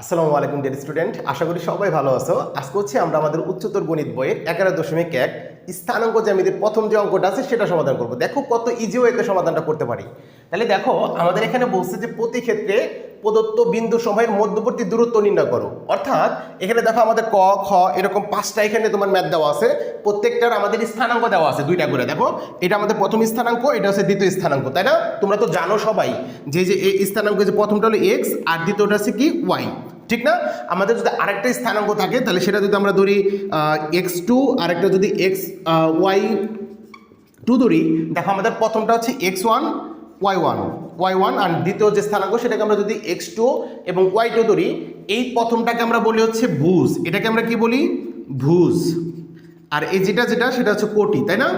আসসালামু আলাইকুম dear student আশা করি সবাই ভালো আছো। আজকে হচ্ছে আমরা আমাদের উচ্চতর গণিত বইয়ের এগারো দশমিক এক স্থানাঙ্ক জ্যামিতির প্রথম যে অঙ্কটা আছে সেটা সমাধান করব। দেখো কত ইজিও ওয়েতে সমাধানটা করতে পারি। তাহলে দেখো, আমাদের এখানে বলছে যে প্রতি ক্ষেত্রে প্রদত্ত বিন্দু সময়ের মধ্যবর্তী দূরত্ব নির্ণয় করো। অর্থাৎ এখানে দেখো আমাদের ক, খ, এরকম পাঁচটা এখানে তোমার ম্যাথ দেওয়া আছে। প্রত্যেকটার আমাদের স্থানাঙ্ক দেওয়া আছে দুইটা করে, দেখো। এটা আমাদের প্রথম স্থানাঙ্ক, এটা হচ্ছে দ্বিতীয় স্থানাঙ্ক, তাই না? তোমরা তো জানো সবাই যে যে, এই স্থানাঙ্ক যে প্রথমটা হলো এক্স আর দ্বিতীয়টা হচ্ছে কি? ওয়াই ঠিক না? আমাদের যদি আরেকটা স্থানাঙ্ক থাকে, তাহলে সেটা যদি আমরা ধরি এক্স টু আরেকটা যদি এক্স ওয়াই টু ধরি, দেখো আমাদের প্রথমটা হচ্ছে X one Y one Y one আর দ্বিতীয় যে স্থানাঙ্ক, সেটাকে আমরা যদি এক্স টু এবং ওয়াই টু ধরি, এই প্রথমটাকে আমরা বলি হচ্ছে ভুজ। এটাকে আমরা কি বলি? ভুজ। আর এই যেটা যেটা, সেটা হচ্ছে কোটি, তাই না?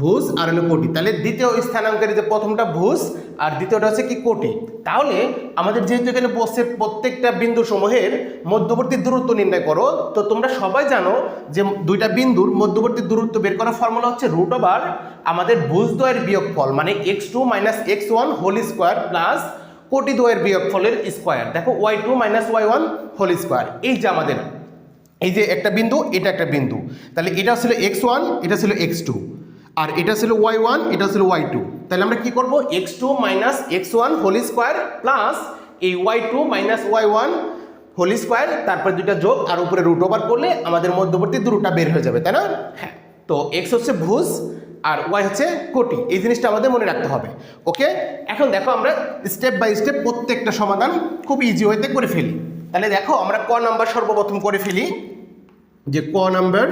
ভুজ আর হলো কোটি। তাহলে দ্বিতীয় স্থানাঙ্কের যে প্রথমটা ভুজ আর দ্বিতীয়টা হচ্ছে কি কোটি। তাহলে আমাদের যেহেতু এখানে বসে প্রত্যেকটা বিন্দু সমূহের মধ্যবর্তী দূরত্ব নির্ণয় করো, তো তোমরা সবাই জানো যে দুইটা বিন্দুর মধ্যবর্তী দূরত্ব বের করার ফর্মুলা হচ্ছে রুট ওভার আমাদের ভুজ দ্বয়ের বিয়োগফল মানে X two minus X one whole square plus কোটি দ্বয়ের বিয়োগফলের স্কোয়ার দেখো Y two minus Y one whole square এই যে আমাদের, এই যে একটা বিন্দু, এটা একটা বিন্দু। তাহলে এটা ছিল এক্স ওয়ান এটা ছিল এক্স টু আর এটা ছিল ওয়াই ওয়ান এটা ছিল ওয়াই টু তাহলে আমরা কি করব? X two minus X one whole square plus এই Y two minus Y one whole square তারপর দুইটা যোগ আর উপরে রুট ওভার করলে আমাদের মধ্যবর্তী দূরটা বের হয়ে যাবে তাই না? হ্যাঁ। তো এক্স হচ্ছে ভুজ আর ওয়াই হচ্ছে কোটি। এই জিনিসটা আমাদের মনে রাখতে হবে ওকে? এখন দেখো আমরা স্টেপ বাই স্টেপ প্রত্যেকটা সমাধান খুব ইজি ওয়েতে করে ফেলি। তাহলে দেখো আমরা ক নাম্বার সর্বপ্রথম করে ফেলি। যে ক নাম্বার,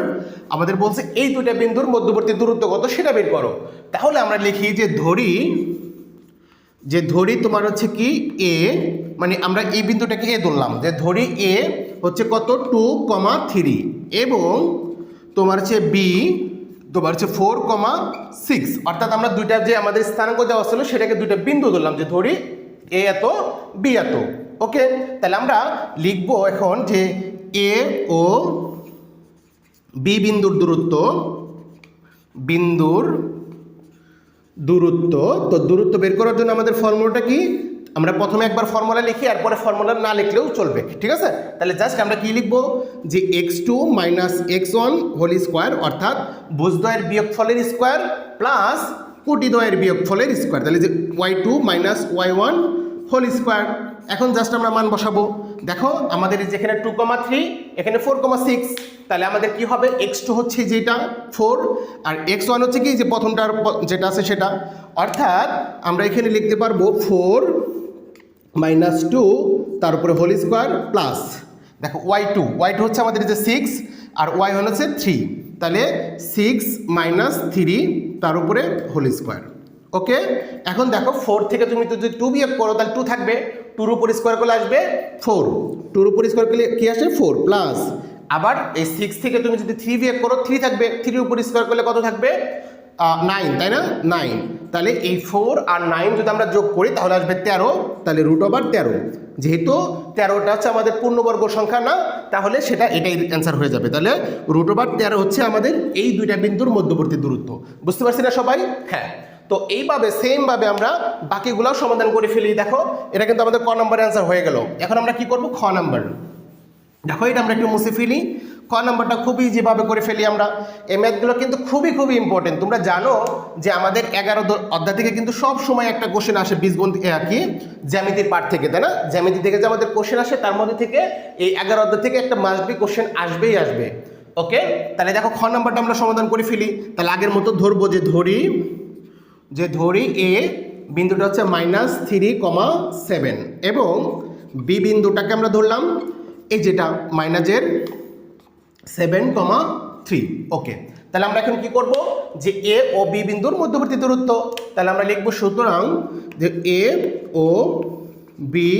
আমাদের বলছে এই দুইটা বিন্দুর মধ্যবর্তী দূরত্ব কত সেটা বের করো। তাহলে আমরা লিখি যে ধরি যে ধরি তোমার হচ্ছে কি এ মানে আমরা এই বিন্দুটাকে এ ধরলাম। যে ধরি এ হচ্ছে কত? টু কমা থ্রি এবং তোমার হচ্ছে বি তোমার হচ্ছে ফোর কমা সিক্স অর্থাৎ আমরা দুইটা যে আমাদের স্থানাঙ্ক দেওয়া ছিল, সেটাকে দুইটা বিন্দু ধরলাম। যে ধরি এ এত বি এত। ওকে তাহলে আমরা লিখব এখন যে এ ও বি বিন্দুর দূরত্ব বিন্দুর দূরত্ব। তো দূরত্ব বের করার জন্য আমাদের ফর্মুলাটা কি? আমরা প্রথমে একবার ফর্মুলা লিখি আর পরে ফর্মুলা না লিখলেও চলবে, ঠিক আছে? তাহলে জাস্ট আমরা কি লিখব? যে X two minus X one whole square অর্থাৎ ভুজদ্বয়ের বিয়োগফলের স্কোয়ার প্লাস কোটিদ্বয়ের বিয়োগফলের স্কোয়ার তাহলে যে Y two minus Y one whole square এখন জাস্ট আমরা মান বসাবো। দেখো, আমাদের যেখানে টু কমা থ্রি এখানে ফোর কমা সিক্স তাহলে আমাদের কি হবে? এক্স টু হচ্ছে যেটা ফোর আর এক্স ওয়ান হচ্ছে কি? যে প্রথমটার যেটা আছে সেটা। অর্থাৎ আমরা এখানে লিখতে পারব ফোর মাইনাস টু তার উপরে হোল স্কোয়ার প্লাস দেখো ওয়াই টু ওয়াই টু হচ্ছে আমাদের যে সিক্স আর ওয়াই ওয়ান হচ্ছে থ্রি তাহলে সিক্স মাইনাস থ্রি তার উপরে হোল স্কোয়ার ওকে এখন দেখো ফোর থেকে তুমি যদি টু বিয়োগ করো, তাহলে টু থাকবে। টুর উপর স্কোয়ার করলে আসবে ফোর টুর উপর স্কোয়ার করলে কী আসে? ফোর প্লাস আবার এই সিক্স থেকে তুমি যদি থ্রি বিয়োগ করো থ্রি থাকবে। থ্রির উপর স্কোয়ার করলে কত থাকবে? নাইন তাই না? নাইন তাহলে এই ফোর আর নাইন যদি আমরা যোগ করি, তাহলে আসবে তেরো। তাহলে রুট ওভার তেরো। যেহেতু তেরোটা হচ্ছে আমাদের পূর্ণবর্গ সংখ্যা না, তাহলে সেটা এটাই অ্যান্সার হয়ে যাবে। তাহলে রুট ওভার তেরো হচ্ছে আমাদের এই দুইটা বিন্দুর মধ্যবর্তী দূরত্ব। বুঝতে পারছি না সবাই? হ্যাঁ। তো এইভাবে সেমভাবে আমরা বাকিগুলোও সমাধান করে ফেলি। দেখো, এটা কিন্তু আমাদের ক নম্বর অ্যান্সার হয়ে গেল। এখন আমরা কি করব? খ নাম্বার। দেখো, এটা আমরা একটু মুছে ফেলি। ক নাম্বারটা খুবই যেভাবে করে ফেলি আমরা। এই ম্যাথগুলো কিন্তু খুবই খুবই ইম্পর্টেন্ট তোমরা জানো যে আমাদের এগারো অধ্যায় থেকে কিন্তু সব সময় একটা কোশ্চেন আসে বীজগণিত কি? জ্যামিতির পার্ট থেকে, তাই না? জ্যামিতি থেকে যে আমাদের কোশ্চেন আসে, তার মধ্যে থেকে এই এগারো অধ্যায় থেকে একটা মাসবি কোশ্চেন আসবেই আসবে। ওকে তাহলে দেখো, খ নাম্বারটা আমরা সমাধান করে ফেলি। তাহলে আগের মতো ধরবো যে ধরি যে ধরি এ বিন্দুটা হচ্ছে মাইনাস থ্রি কমা সেভেন এবং বি বিন্দুটাকে আমরা ধরলাম এই যেটা মাইনাসের সেভেন কমা থ্রি ওকে তাহলে আমরা এখন কি করব? যে এ ও বি বিন্দুর মধ্যবর্তী দূরত্ব। তাহলে আমরা লিখব সুতরাং যে এ ও বি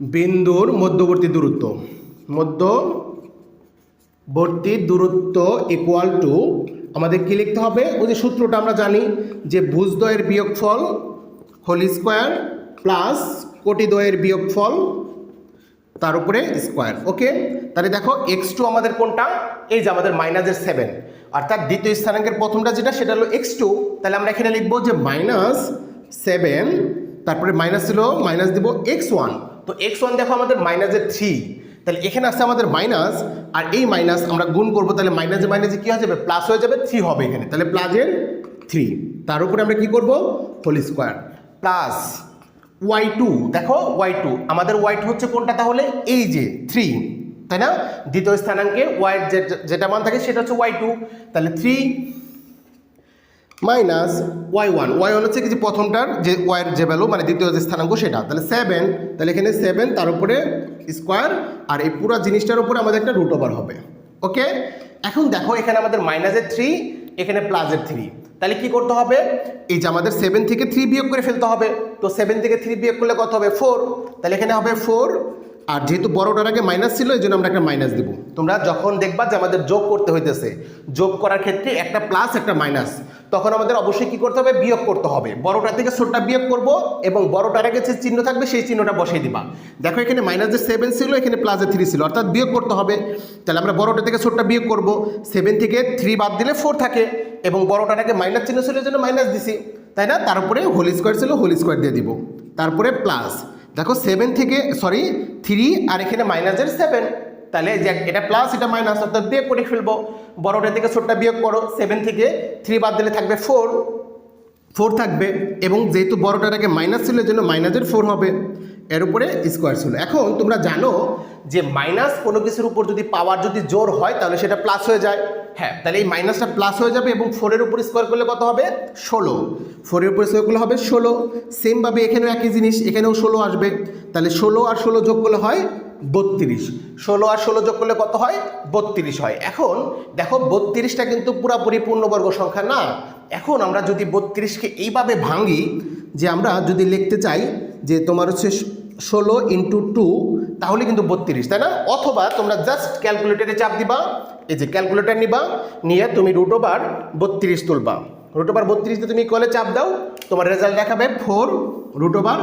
বিন্দুর মধ্যবর্তী দূরত্ব। মধ্যবর্তী দূরত্ব ইকুয়াল টু আমাদের কি লিখতে হবে? ওই যে সূত্রটা আমরা জানি যে ভুজদ্বয়ের বিয়োগফল হোল স্কোয়ার প্লাস কোটিদ্বয়ের বিয়োগফল তার উপরে স্কোয়ার। ওকে? তাহলে দেখো, এক্স টু আমাদের কোনটা? এই যে আমাদের মাইনাসের সেভেন। অর্থাৎ দ্বিতীয় স্থানাঙ্কের প্রথমটা যেটা, সেটা হলো এক্স টু। তাহলে আমরা এখানে লিখব যে মাইনাস সেভেন, তারপরে মাইনাস ছিল মাইনাস দিব এক্স ওয়ান। তো এক্স ওয়ান দেখো আমাদের মাইনাসের থ্রি। তাহলে এখানে আসছে আমাদের মাইনাস আর এই মাইনাস আমরা গুণ করব, তাহলে মাইনাসে মাইনাসে কী হয়ে যাবে? প্লাস হয়ে যাবে থ্রি হবে এখানে। তাহলে প্লাসের থ্রি তার উপরে আমরা কি করব? Whole square plus Y two দেখো ওয়াই টু আমাদের ওয়াই টু হচ্ছে কোনটা? তাহলে এই যে থ্রি তাই না? দ্বিতীয় স্থানাঙ্কে ওয়াই যেটা মান থাকে সেটা হচ্ছে ওয়াই টু তাহলে three minus Y one Y হচ্ছে কি যে প্রথমটার যে ওয়াইয়ের যে ভ্যালু মানে দ্বিতীয় যে স্থানাঙ্ক সেটা। তাহলে সেভেন তাহলে এখানে সেভেন তার উপরে স্কোয়ার আর এই পুরো জিনিসটার উপরে আমাদের একটা রুট ওভার হবে। ওকে এখন দেখো, এখানে আমাদের মাইনাসের থ্রি এখানে প্লাসের থ্রি তাহলে কি করতে হবে? এই যে আমাদের সেভেন থেকে থ্রি বিয়োগ করে ফেলতে হবে। তো সেভেন থেকে থ্রি বিয়োগ করলে কত হবে? ফোর তাহলে এখানে হবে ফোর আর যেহেতু বড়টার আগে মাইনাস ছিল এই জন্য আমরা একটা মাইনাস দিব। তোমরা যখন দেখবা যে আমাদের যোগ করতে হইতেছে, যোগ করার ক্ষেত্রে একটা প্লাস একটা মাইনাস তখন আমাদের অবশ্যই কী করতে হবে? বিয়োগ করতে হবে। বড়টা থেকে ছোটটা বিয়োগ করব এবং বড়টার আগে যে চিহ্ন থাকবে, সেই চিহ্নটা বসিয়ে দিবা। দেখো, এখানে মাইনাসের সেভেন ছিল, এখানে প্লাসের থ্রি ছিল। অর্থাৎ বিয়োগ করতে হবে। তাহলে আমরা বড়টা থেকে ছোটটা বিয়োগ করব। সেভেন থেকে থ্রি বাদ দিলে ফোর থাকে এবং বড়টার আগে মাইনাস চিহ্ন ছিল জন্য মাইনাস দিছি। তাই না? তারপরে হোল স্কোয়ার ছিল হোল স্কোয়ার দিয়ে দিব। তারপরে প্লাস দেখো সেভেন থেকে সরি থ্রি আর এখানে মাইনাসের সেভেন তাহলে এটা প্লাস এটা মাইনাস অর্থাৎ বিয়োগ করে ফেলব। বড়টা থেকে ছোটটা বিয়োগ করো সেভেন থেকে থ্রি বাদ দিলে থাকবে ফোর ফোর থাকবে এবং যেহেতু বড়টার আগে মাইনাস ছিল জন্য মাইনাসের ফোর হবে। এর উপরে স্কোয়ার ছিল। এখন তোমরা জানো যে মাইনাস কোনো কিছুর উপর যদি পাওয়ার যদি জোর হয়, তাহলে সেটা প্লাস হয়ে যায়। হ্যাঁ তাহলে এই মাইনাসটা প্লাস হয়ে যাবে এবং ফোরের উপর স্কোয়ার করলে কত হবে? ষোলো। ফোরের উপর স্কোয়ার করলে হবে ষোলো। সেমভাবে এখানেও একই জিনিস, এখানেও ষোলো আসবে। তাহলে ষোলো আর ষোলো যোগ করলে হয় বত্রিশ। ষোলো আর ষোলো যোগ করলে কত হয়? বত্রিশ হয়। এখন দেখো বত্রিশটা কিন্তু পুরাপুরি পূর্ণবর্গ সংখ্যা না। এখন আমরা যদি বত্রিশকে এইভাবে ভাঙি, যে আমরা যদি লিখতে চাই যে তোমার হচ্ছে ষোলো ইন্টু টু তাহলে কিন্তু বত্রিশ, তাই না? অথবা তোমরা জাস্ট ক্যালকুলেটারে চাপ দিবা, এই যে ক্যালকুলেটার নিবা, নিয়ে তুমি রুট ওভার বত্রিশ তুলবা। রুট ওভার বত্রিশ তুমি কলে চাপ দাও, তোমার রেজাল্ট দেখাবে ফোর রুট ওভার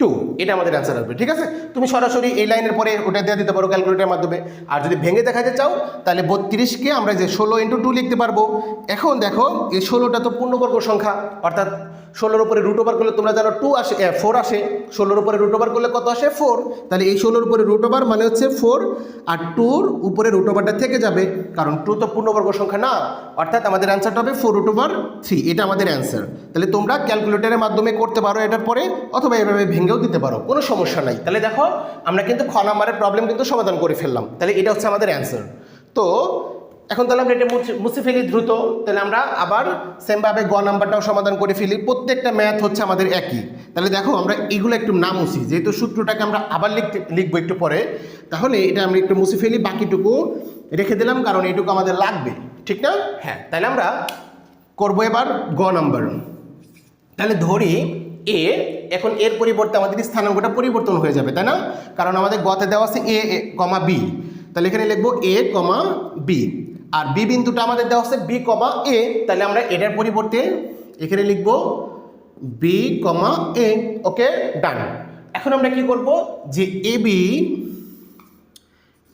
টু এটা আমাদের অ্যান্সার আসবে ঠিক আছে? তুমি সরাসরি এই লাইনের পরে ওটা দিয়ে দিতে পারো ক্যালকুলেটারের মাধ্যমে। আর যদি ভেঙে দেখাতে চাও, তাহলে বত্রিশকে আমরা যে ষোলো ইন্টু টু লিখতে পারব। এখন দেখো, এই ষোলোটা তো পূর্ণবর্গ সংখ্যা, অর্থাৎ ষোলোর উপরে রুট ওভার করলে তোমরা জানো টু আসে ফোর আসে। ষোলোর উপরে রুট ওভার করলে কত আসে? ফোর তাহলে এই ষোলোর উপরে রুট ওভার মানে হচ্ছে ফোর আর টুর উপরে রুট ওভারটা থেকে যাবে। কারণ টু তো পূর্ণবর্গ সংখ্যা না। অর্থাৎ আমাদের অ্যান্সারটা হবে ফোর রুট ওভার থ্রি এটা আমাদের অ্যান্সার তাহলে তোমরা ক্যালকুলেটারের মাধ্যমে করতে পারো এটার পরে, অথবা এভাবে ভেঙেও দিতে পারো। কোনো সমস্যা নাই। তাহলে দেখো, আমরা কিন্তু খ নাম্বারের প্রবলেম কিন্তু সমাধান করে ফেললাম। তাহলে এটা হচ্ছে আমাদের অ্যান্সার তো এখন তাহলে আমরা এটা মুছে- ফেলি দ্রুত। তাহলে আমরা আবার সেমভাবে গ নাম্বারটাও সমাধান করে ফেলি। প্রত্যেকটা ম্যাথ হচ্ছে আমাদের একই। তাহলে দেখো আমরা এগুলো একটু না মুছি। যেহেতু সূত্রটাকে আমরা আবার লিখতে লিখব একটু পরে তাহলে এটা আমরা একটু মুছে ফেলি বাকিটুকু রেখে দিলাম কারণ এইটুকু আমাদের লাগবে। ঠিক না? হ্যাঁ। তাহলে আমরা করব এবার গ নাম্বার। তাহলে ধরি এ এখন এর পরিবর্তে আমাদের স্থানাঙ্কটা পরিবর্তন হয়ে যাবে তাই না? কারণ আমাদের গতে দেওয়া আছে এ কমা বি। তাহলে এখানে লিখব এ কমা বি। আর বি বিন্দুটা আমাদের দেওয়া হচ্ছে বি কমা এ তাহলে আমরা এটার পরিবর্তে এখানে লিখব বি কমা এ ওকে, ডান। এখন আমরা কি করব যে এ বি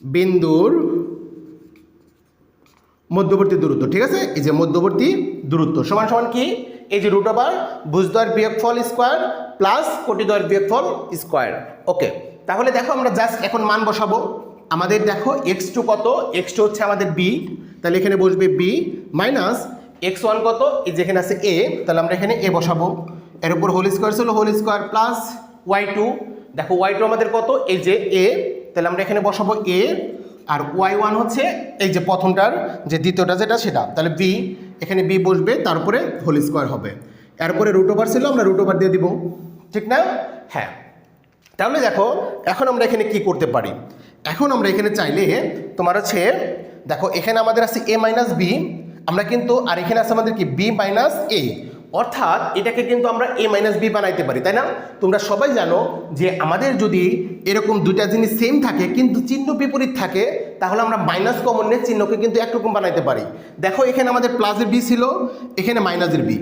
বিন্দুর মধ্যবর্তী দূরত্ব, ঠিক আছে? এই যে মধ্যবর্তী দূরত্ব, সমান সমান কি? এই যে রুট ওভার ভুজদ্বয়ের বিয়োগফল স্কোয়ার প্লাস কোটিদ্বয়ের বিয়োগফল স্কোয়ার ওকে। তাহলে দেখো আমরা জাস্ট এখন মান বসাবো। আমাদের দেখো এক্স টু কত? এক্স টু হচ্ছে আমাদের বি তাহলে এখানে বসবে বি মাইনাস এক্স ওয়ান কত? যেখানে আছে এ তাহলে আমরা এখানে এ বসাবো। এর উপর হোল স্কোয়ার ছিল whole square plus Y two দেখো ওয়াই টু আমাদের কত? এই যে এ তাহলে আমরা এখানে বসাবো এ আর ওয়াই ওয়ান হচ্ছে এই যে প্রথমটার, যে দ্বিতীয়টা যেটা, সেটা। তাহলে বি এখানে বি বসবে তারপরে হোল স্কোয়ার হবে। এরপরে রুট ওভার ছিল, আমরা রুট ওভার দিয়ে দিব। ঠিক না? হ্যাঁ। তাহলে দেখো, এখন আমরা এখানে কি করতে পারি? এখন আমরা এখানে চাইলে তোমার হচ্ছে দেখো, এখানে আমাদের আছে এ মাইনাস বি আমরা কিন্তু, আর এখানে আছে আমাদের কি? বি মাইনাস এ অর্থাৎ, এটাকে কিন্তু আমরা এ মাইনাস বি বানাইতে পারি, তাই না? তোমরা সবাই জানো যে আমাদের যদি এরকম দুইটা জিনিস সেম থাকে, কিন্তু চিহ্ন বিপরীত থাকে, তাহলে আমরা মাইনাস কমন নিয়ে চিহ্নকে কিন্তু একরকম বানাইতে পারি। দেখো, এখানে আমাদের প্লাসের বি ছিল, এখানে মাইনাসের বি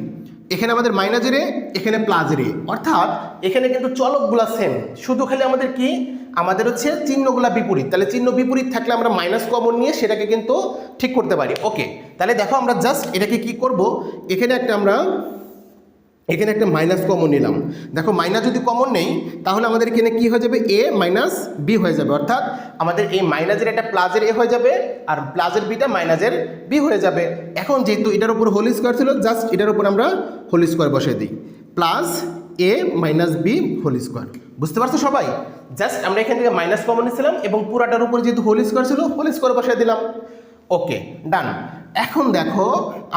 এখানে আমাদের মাইনাসের এ এখানে প্লাসের এ অর্থাৎ, এখানে কিন্তু চলকগুলা সেম শুধু খালি আমাদের কি? আমাদের হচ্ছে চিহ্নগুলা বিপরীত। তাহলে চিহ্ন বিপরীত থাকলে আমরা মাইনাস কমন নিয়ে সেটাকে কিন্তু ঠিক করতে পারি। ওকে তাহলে দেখো আমরা জাস্ট এটাকে কি করব? এখানে একটা আমরা, এখানে একটা মাইনাস কমন নিলাম। দেখো মাইনাস যদি কমন নেই, তাহলে আমাদের এখানে কি হয়ে যাবে? এ মাইনাস বি হয়ে যাবে। অর্থাৎ আমাদের এই মাইনাসের একটা প্লাজের এ হয়ে যাবে আর প্লাজের বিটা মাইনাসের বি হয়ে যাবে। এখন যেহেতু এটার উপর হোল স্কোয়ার ছিল জাস্ট এটার উপর আমরা হোল স্কোয়ার বসিয়ে দিই। Plus A minus B whole square বুঝতে পারছ সবাই? জাস্ট আমরা এখান থেকে মাইনাস কমন নিয়েছিলাম এবং পুরাটার উপর যেহেতু হোল স্কোয়ার ছিল হোল স্কোয়ার বসিয়ে দিলাম। ওকে ডান এখন দেখো,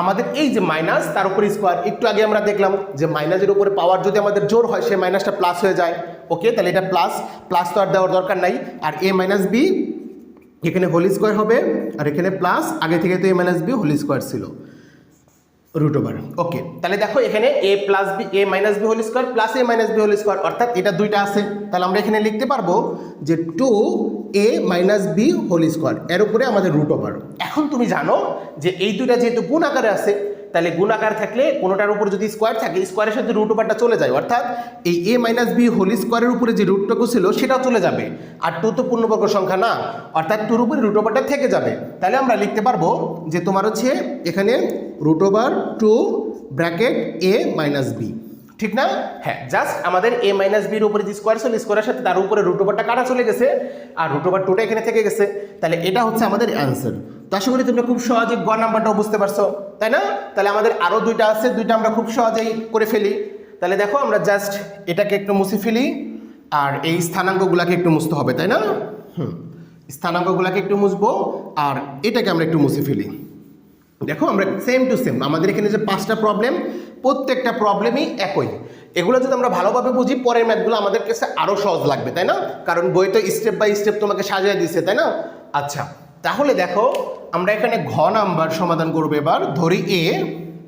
আমাদের এই যে মাইনাস তার উপর স্কোয়ার একটু আগে আমরা দেখলাম যে মাইনাসের উপরে পাওয়ার যদি আমাদের জোর হয় সে মাইনাসটা প্লাস হয়ে যায়। ওকে তাহলে এটা প্লাস প্লাস তো আর দেওয়ার দরকার নাই। আর এ মাইনাস বি এখানে হোল স্কোয়ার হবে, আর এখানে প্লাস আগে থেকে তো A minus B whole square ছিল। রুট ওভার ওকে তাহলে দেখো এখানে A plus B A minus B whole square plus A minus B whole square অর্থাৎ এটা দুইটা আছে। তাহলে আমরা এখানে লিখতে পারব যে two A minus B whole square এর উপরে আমাদের রুট ওভার এখন তুমি জানো যে এই দুইটা যেহেতু গুণ আকারে আছে, তাহলে গুণ আকার থাকলে কোনোটার উপর যদি স্কোয়ার থাকে স্কোয়ারের সাথে রুট ওভারটা চলে যায়। অর্থাৎ এই এ মাইনাস বি হোল স্কোয়ারের উপরে যে রুটটুকু ছিল, সেটাও চলে যাবে। আর টু তো পূর্ণবর্গ সংখ্যা না, অর্থাৎ টুর উপরে রুট ওভারটা থেকে যাবে। তাহলে আমরা লিখতে পারব যে তোমার হচ্ছে এখানে root over two bracket A minus B ঠিক না? হ্যাঁ জাস্ট আমাদের এ মাইনাস বির উপরে যে স্কোয়ার ছিল স্কোয়ারের সাথে তার উপরে রুট ওভারটা কাটা চলে গেছে, আর রুট ওভার টুটা এখানে থেকে গেছে। তাহলে এটা হচ্ছে আমাদের অ্যান্সার তো আশা করি তোমরা খুব সহজে গ নাম্বারটাও বুঝতে পারছ, তাই না? তাহলে আমাদের আরও দুইটা আছে, দুইটা আমরা খুব সহজেই করে ফেলি। তাহলে দেখো, আমরা জাস্ট এটাকে একটু মুছে ফেলি, আর এই স্থানাঙ্কগুলোকে একটু মুছতে হবে, তাই না? হুম, স্থানাঙ্কগুলোকে একটু মুছবো, আর এটাকে আমরা একটু মুছে ফেলি। দেখো, আমরা সেম টু সেম আমাদের এখানে যে পাঁচটা প্রবলেম প্রত্যেকটা প্রবলেমই একই। এগুলো যদি আমরা ভালোভাবে বুঝি, পরের ম্যাথগুলো আমাদের কাছে আরও সহজ লাগবে, তাই না? কারণ বই তো স্টেপ বাই স্টেপ তোমাকে সাজিয়ে দিচ্ছে তাই না? আচ্ছা তাহলে দেখো, আমরা এখানে ঘ নাম্বার সমাধান করব এবার, ধরি এ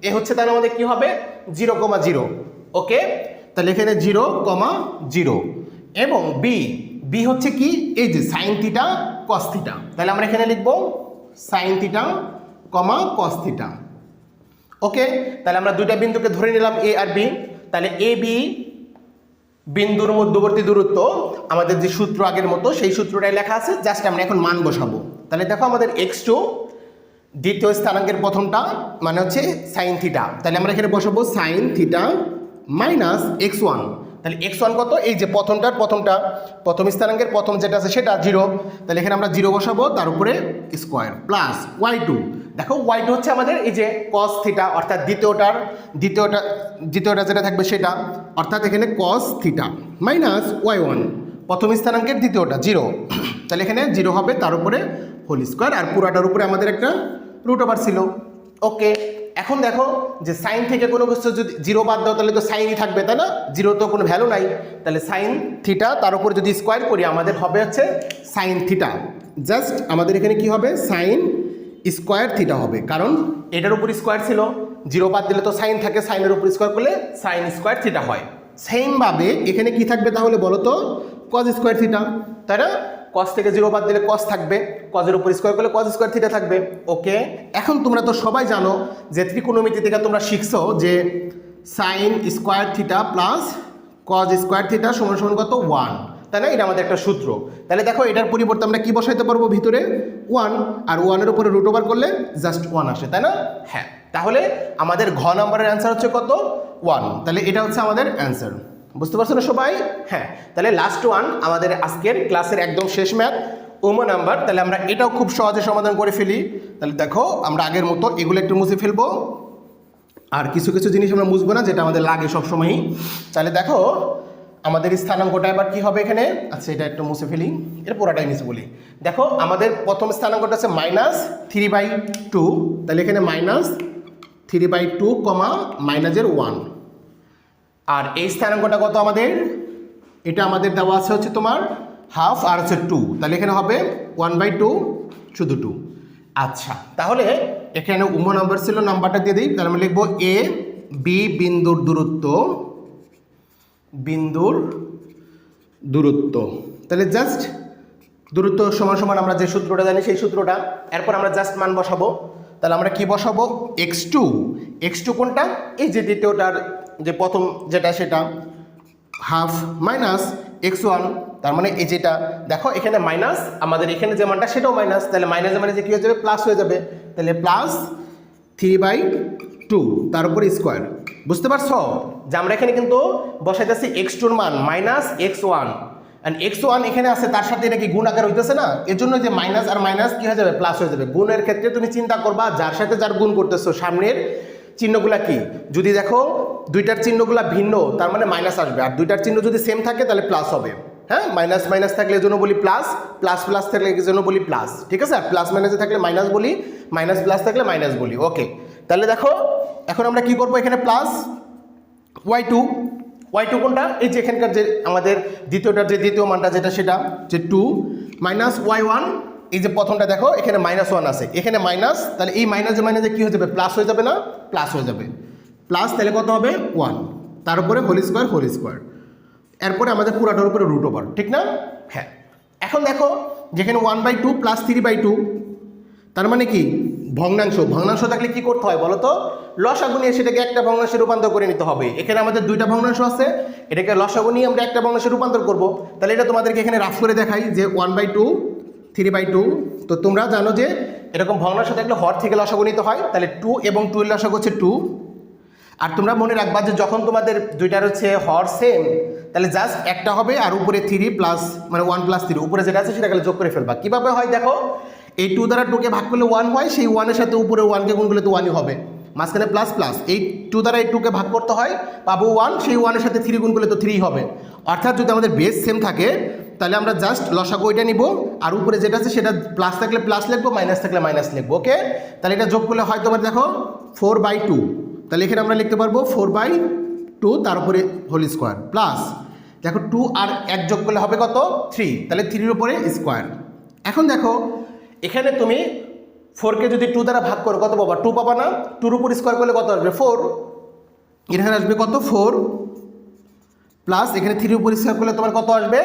এ হচ্ছে তাহলে আমাদের কি হবে? জিরো কমা জিরো ওকে তাহলে এখানে জিরো কমা জিরো এবং বি বি হচ্ছে কি? এই যে সাইন থিটা কস থিটা তাহলে আমরা এখানে লিখব sine theta comma cos theta okay, তাহলে আমরা দুইটা বিন্দুকে ধরে নিলাম এ আর বি তাহলে এ বি বিন্দুর মধ্যবর্তী দূরত্ব, আমাদের যে সূত্র আগের মতো, সেই সূত্রটাই লেখা আছে জাস্ট আমরা এখন মান বসাবো। তাহলে দেখো আমাদের এক্স টু দ্বিতীয় স্থানাঙ্কের প্রথমটা মানে হচ্ছে সাইন থিটা তাহলে আমরা এখানে বসাবো sine theta minus X one তাহলে এক্স ওয়ান কত? এই যে প্রথমটার প্রথমটা, প্রথম স্থানাঙ্কের প্রথম যেটা আছে সেটা জিরো তাহলে এখানে আমরা জিরো বসাবো, তার উপরে স্কোয়ার প্লাস ওয়াই টু দেখো ওয়াই টু হচ্ছে আমাদের এই যে কস থিটা অর্থাৎ দ্বিতীয়টার, দ্বিতীয়টা দ্বিতীয়টা যেটা থাকবে সেটা, অর্থাৎ এখানে cos theta minus Y one প্রথম স্থানাঙ্কের দ্বিতীয়টা জিরো তাহলে এখানে জিরো হবে, তার উপরে হোল স্কোয়ার আর পুরাটার উপরে আমাদের একটা রুট ওভার ছিল। ওকে এখন দেখো যে সাইন থেকে কোনো কিছু যদি জিরো বাদ দাও, তাহলে তো সাইনই থাকবে, তাই না? জিরো তো কোনো ভ্যালু নাই। তাহলে সাইন থিটা তার উপর যদি স্কোয়ার করি, আমাদের হবে হচ্ছে সাইন থিটা জাস্ট আমাদের এখানে কি হবে? সাইন স্কোয়ার থিটা হবে কারণ এটার উপর স্কোয়ার ছিল জিরো বাদ দিলে তো সাইন থাকে সাইনের উপর স্কোয়ার করলে সাইন স্কোয়ার থিটা হয়। সেমভাবে এখানে কি থাকবে তাহলে বলো তো কজ স্কোয়ার থিটা তাই না? কস থেকে জিরো বাদ দিলে কস থাকবে কজের উপর স্কোয়ার করলে কজ স্কোয়ার থিটা থাকবে ওকে এখন তোমরা তো সবাই জানো যে ত্রিকোণমিতি থেকে তোমরা শিখছো যে sine square theta plus cos square theta সমান সমান কত? ওয়ান তাই না? এটা আমাদের একটা সূত্র। তাহলে দেখো, এটার পরিবর্তে আমরা কি বসাইতে পারব ভিতরে? ওয়ান আর ওয়ানের উপরে রুট ওভার করলে জাস্ট ওয়ান আসে, তাই না? হ্যাঁ তাহলে আমাদের ঘ নাম্বারের অ্যান্সার হচ্ছে কত? ওয়ান তাহলে এটা হচ্ছে আমাদের অ্যান্সার বুঝতে পারছ না সবাই? হ্যাঁ তাহলে লাস্ট ওয়ান আমাদের আজকের ক্লাসের একদম শেষ ম্যাথ ওমো নাম্বার তাহলে আমরা এটাও খুব সহজে সমাধান করে ফেলি। তাহলে দেখো, আমরা আগের মতো এগুলো একটু মুছে ফেলব। আর কিছু কিছু জিনিস আমরা মুছবো না, যেটা আমাদের লাগে সবসময়ই। তাহলে দেখো আমাদের স্থানাঙ্কটা এবার কি হবে এখানে? আচ্ছা এটা একটু মুছে ফেলি। এটা পুরাটাই নিচে বলি। দেখো, আমাদের প্রথম স্থানাঙ্কটা আছে মাইনাস থ্রি বাই টু তাহলে এখানে minus three by two comma মাইনাসের ওয়ান আর এই স্থানাঙ্কটা কত আমাদের? এটা আমাদের দেওয়া আছে হচ্ছে তোমার হাফ আর হচ্ছে টু তাহলে এখানে হবে ওয়ান বাই টু শুধু টু আচ্ছা তাহলে এখানে উম নাম্বার ছিল নাম্বারটা দিয়ে দিই। তাহলে আমি লিখব এ বি বিন্দুর দূরত্ব বিন্দুর দূরত্ব। তাহলে জাস্ট দূরত্ব সমান সমান আমরা যে সূত্রটা জানি সেই সূত্রটা এরপর আমরা জাস্ট মান বসাবো। তাহলে আমরা কি বসাবো? এক্স টু এক্স টু কোনটা? এই যে দ্বিতীয়টার যে প্রথম যেটা সেটা হাফ মাইনাস এক্স ওয়ান তার মানে এই যেটা দেখো এখানে মাইনাস আমাদের এখানে যে মানটা সেটাও মাইনাস তাহলে মাইনাসে মানে যে কী হয়ে যাবে? প্লাস হয়ে যাবে। তাহলে প্লাস থ্রি বাই টু তার উপরে স্কোয়ার বুঝতে পারছ? যে আমরা এখানে কিন্তু বসাইতেছি এক্স টুর মান minus X one and X one এখানে আছে, তার সাথে এটা কি গুণ আকার হইতেছে না? এর জন্য যে মাইনাস আর মাইনাস কি হয়ে যাবে? প্লাস হয়ে যাবে। গুণের ক্ষেত্রে তুমি চিন্তা করবা, যার সাথে যার গুণ করতেছো, সামনের চিহ্নগুলা কি? যদি দেখো, দুইটার চিহ্নগুলা ভিন্ন, তার মানে মাইনাস আসবে। আর দুইটার চিহ্ন যদি সেম থাকে, তাহলে প্লাস হবে। হ্যাঁ? মাইনাস মাইনাস থাকলে জন্য বলি প্লাস প্লাস প্লাস থাকলে জন্য বলি প্লাস ঠিক আছে? আর প্লাস মাইনাসে থাকলে মাইনাস বলি মাইনাস প্লাস থাকলে মাইনাস বলি। ওকে তাহলে দেখো এখন আমরা কি করব এখানে plus Y two Y two কোনটা? এই যে এখানকার যে আমাদের দ্বিতীয়টার যে দ্বিতীয় মানটা যেটা সেটা, যে টু মাইনাস ওয়াই ওয়ান এই যে প্রথমটা দেখো, এখানে মাইনাস ওয়ান আছে। এখানে মাইনাস তাহলে এই মাইনাসে মাইনাসে কী হয়ে যাবে? প্লাস হয়ে যাবে না? প্লাস হয়ে যাবে। প্লাস তাহলে কত হবে? ওয়ান তার উপরে হোল স্কোয়ার হোল স্কোয়ার এরপরে আমাদের পুরাটার উপরে রুট ওভার ঠিক না? হ্যাঁ। এখন দেখো, যেখানে one by two plus three by two তার মানে কি? ভগ্নাংশ ভগ্নাংশ থাকলে কি করতে হয় বলো তো লসাগু সেটাকে একটা ভগ্নাংশে রূপান্তর করে নিতে হবে। এখানে আমাদের দুইটা ভগ্নাংশ আছে। এটাকে লসাগু আমরা একটা ভগ্নাংশে রূপান্তর করব। তাহলে এটা তোমাদেরকে এখানে রাফ করে দেখাই যে one by two three by two তো তোমরা জানো যে এরকম ভগ্নাংশ থাকলে হর থেকে লসাগু নিতে হয়। তাহলে টু এবং টু এর লসাগু হচ্ছে টু আর তোমরা মনে রাখবা যে যখন তোমাদের দুইটার হচ্ছে হর সেম তাহলে জাস্ট একটা হবে আর উপরে থ্রি প্লাস মানে ওয়ান প্লাস থ্রি উপরে যেটা আছে সেটা খালি যোগ করে ফেলবা। কীভাবে হয় দেখো? এই টু দ্বারা টুকে ভাগ করলে ওয়ান হয়, সেই ওয়ানের সাথে উপরে ওয়ানকে গুণ করলে তো ওয়ানই হবে। মাঝখানে প্লাস প্লাস এই টু দ্বারা এই টুকে ভাগ করতে হয়, পাবো ওয়ান সেই ওয়ানের সাথে থ্রি গুণ করলে তো থ্রি হবে। অর্থাৎ যদি আমাদের বেস সেম থাকে, তাহলে আমরা জাস্ট লসাগু ওইটা নিব, আর উপরে যেটা আছে সেটা প্লাস থাকলে প্লাস লিখব মাইনাস থাকলে মাইনাস লিখব ওকে তাহলে এটা যোগ করলে হয় তোমার দেখো ফোর বাই টু তাহলে এখানে আমরা লিখতে পারব ফোর বাই টু তার উপরে হোল স্কোয়ার প্লাস দেখো টু আর এক যোগ করলে হবে কত? থ্রি তাহলে থ্রির উপরে স্কোয়ার এখন দেখো এখানে তুমি ফোরকে যদি টু দ্বারা ভাগ করো, কত পাবা? টু পাবা না? টুর উপর স্কোয়ার করলে কত আসবে? ফোর এখানে আসবে কত? ফোর প্লাস এখানে থ্রি উপর স্কোয়ার করলে তোমার কত আসবে?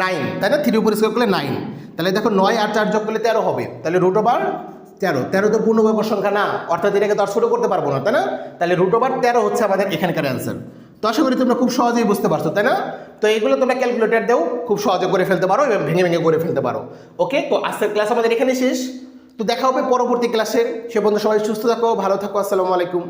নাইন তাই না? থ্রি উপর স্কোয়ার করলে নাইন তাহলে দেখো নয় আর চার যোগ করলে তেরো হবে। তাহলে রুট ওভার তেরো। তেরো তো পূর্ণবর্গ সংখ্যা না। অর্থাৎ এটাকে তো আর করতে পারব না, তাই না? তাহলে রুট ওভার তেরো হচ্ছে আমাদের এখানকার অ্যান্সার তো আশা করি তোমরা খুব সহজেই বুঝতে পারছ, তাই না? তো এগুলো তোমরা ক্যালকুলেটার দেও খুব সহজে করে ফেলতে পারো এবং ভেঙে ভেঙে করে ফেলতে পারো। ওকে তো আজকের ক্লাস আমাদের এখানে শেষ। তো দেখা হবে পরবর্তী ক্লাসের সে বন্ধু সবাই সুস্থ থাকো, ভালো থাকো, আসসালামু আলাইকুম।